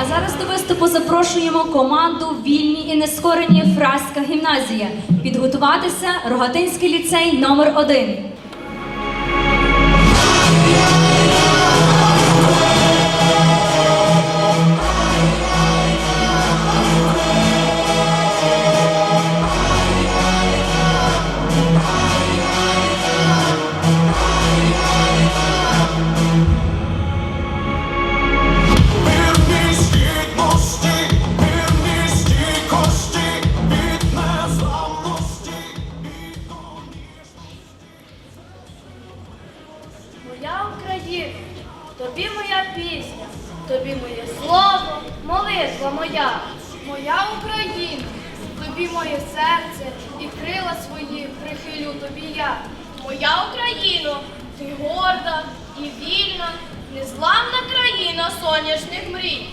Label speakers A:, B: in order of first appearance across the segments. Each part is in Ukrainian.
A: А зараз до виступу запрошуємо команду Вільні і нескорені Фраска гімназія. Підготуватися Рогатинський ліцей номер 1
B: Моя Україна, тобі моя пісня, тобі моє слово, молитва моя, моя Україна, тобі моє серце і крила свої прихилю тобі я. Моя Україно, ти горда і вільна, незламна країна сонячних мрій.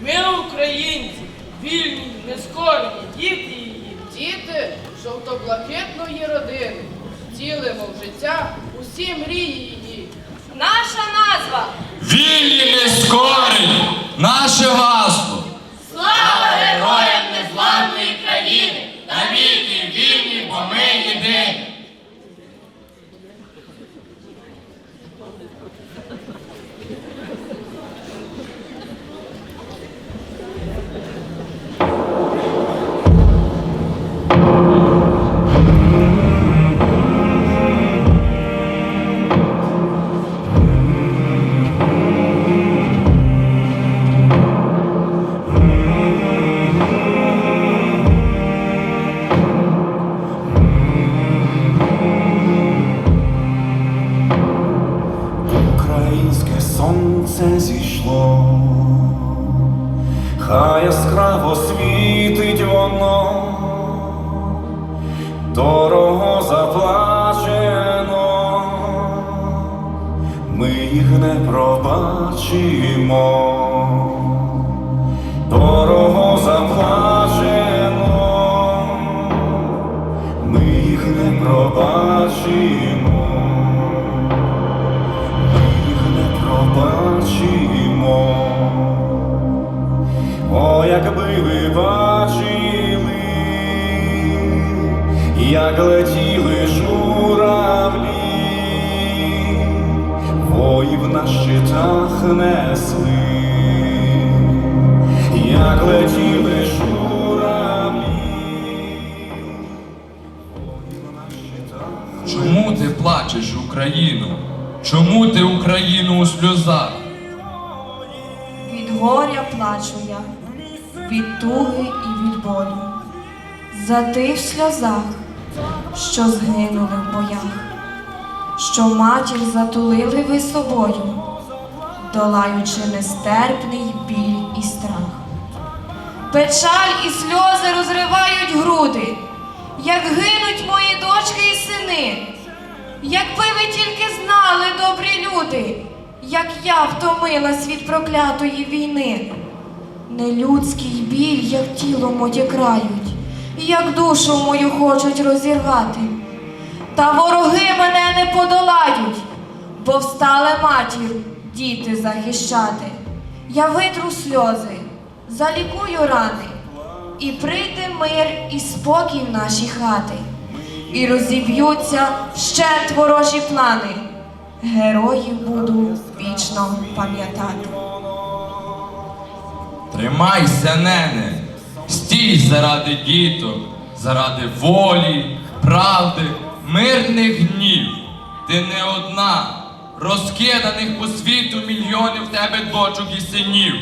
C: Ми українці, вільні, нескорені, діти її.
D: Діти жовто-блакитної родини, втілимо в життя усі мрії її.
B: Наша назва
E: Вільні наше гасло.
F: Хай яскраво світить воно, дорого заплачено, ми їх не пробачимо, якби ви бачили, як летіли журавлі, воїв на щитах несли, як летіли журавлі, воїв на щитах.
G: Чому ти плачеш, Україну? Чому ти Україну у сльозах?
H: Від горя плачу я, від туги і від болю. За тих сльозах, що згинули в боях, що матір затулили ви собою, долаючи нестерпний біль і страх. Печаль і сльози розривають груди, як гинуть мої дочки і сини. Якби ви тільки знали, добрі люди, як я втомилась від проклятої війни. Нелюдський біль, як тіло моє крають, як душу мою хочуть розірвати. Та вороги мене не подолають, бо встала матір діти захищати. Я витру сльози, залікую рани, і прийде мир і спокій в наші хати і розіб'ються вщент ворожі плани. Героїв буду вічно пам'ятати.
G: Тримайся, нене, стій заради діток, заради волі, правди, мирних днів. Ти не одна, розкиданих по світу мільйонів тебе дочок і синів.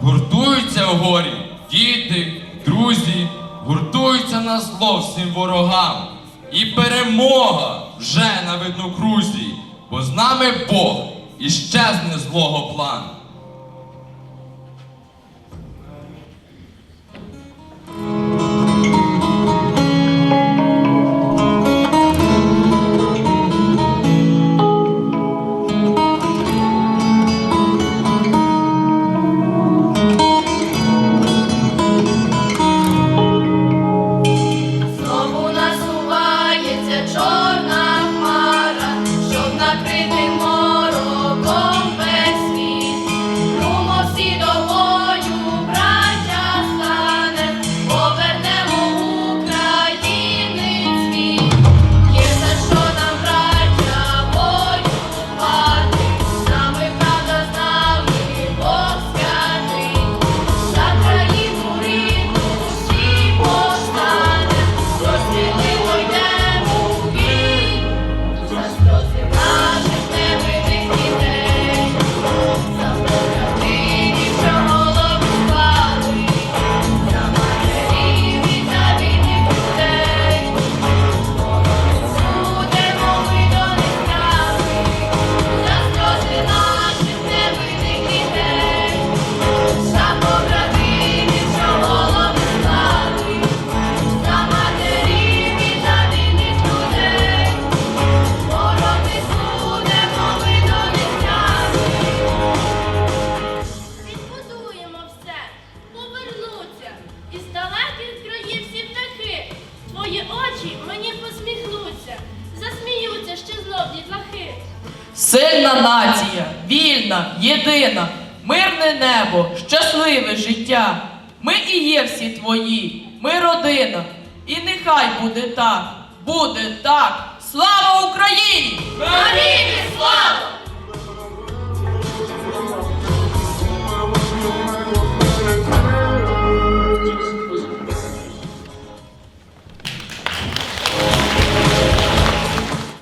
G: Гуртуються в горі діти, друзі, гуртуються на зло всім ворогам. І перемога вже на виднокрузі, бо з нами Бог і щезне злого плану.
D: Сильна нація, вільна, єдина, мирне небо, щасливе життя. Ми і є всі твої, ми родина. І нехай буде так, буде так. Слава Україні!
E: Навіки слава!